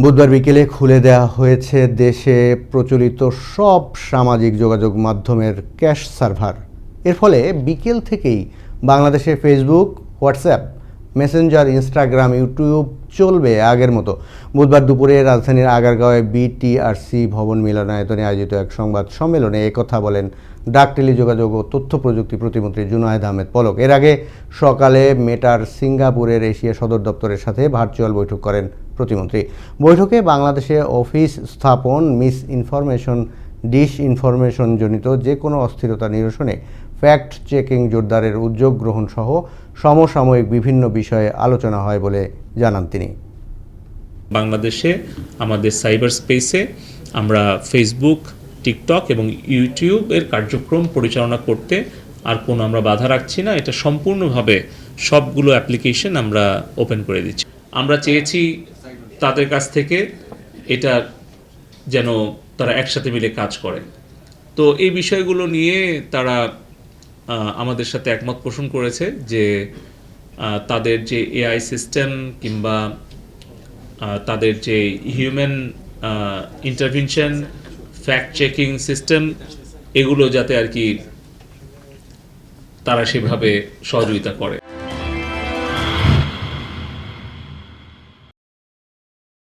বুধবার বিকেলে খুলে দেওয়া হয়েছে দেশে প্রচলিত সব সামাজিক যোগাযোগ মাধ্যমের ক্যাশ সার্ভার। এর ফলে বিকেল থেকেই বাংলাদেশে Facebook WhatsApp Messenger Instagram YouTube চলবে আগের মতো। বুধবার দুপুরে রাজধানীর আগারগাঁওয়ে বিটিআরসি ভবন মিলনায়তনে আয়োজিত এক সংবাদ সম্মেলনে একথা বলেন ডাক টেলিযোগাযোগ ও তথ্য প্রযুক্তি প্রতিমন্ত্রী জুনায়েদ আহমেদ পলক। এর আগে সকালে মেটার সিঙ্গাপুরের এশিয়া সদর দপ্তরের সাথে ভার্চুয়াল বৈঠক করেন প্রতিমন্ত্রী। বৈঠকে বাংলাদেশে অফিস স্থাপন, মিস ইনফরমেশন, ডিস ইনফরমেশন জনিত যে কোনো অস্থিরতা নিরসনে ফ্যাক্ট চেকিং জোরদারের উদ্যোগ গ্রহণ সহ সমসাময়িক বিভিন্ন বিষয়ে আলোচনা হয় বলে জানান তিনি। বাংলাদেশে, আমাদের সাইবার স্পেসে আমরা ফেসবুক, টিকটক এবং ইউটিউব এর কার্যক্রম পরিচালনা করতে আর কোনো আমরা বাধা রাখছি না। এটা সম্পূর্ণভাবে সবগুলো অ্যাপ্লিকেশন আমরা ওপেন করে দিচ্ছি। আমরা চেয়েছি তাদের কাছ থেকে এটা যেন তারা একসাথে মিলে কাজ করে তো এই বিষয়গুলো নিয়ে তারা আমাদের সাথে একমত পোষণ করেছে যে তাদের যে এআই সিস্টেম কিংবা তাদের যে human intervention, fact checking system, এগুলো যাতে আর কি তারা সেভাবে সহযোগিতা করে।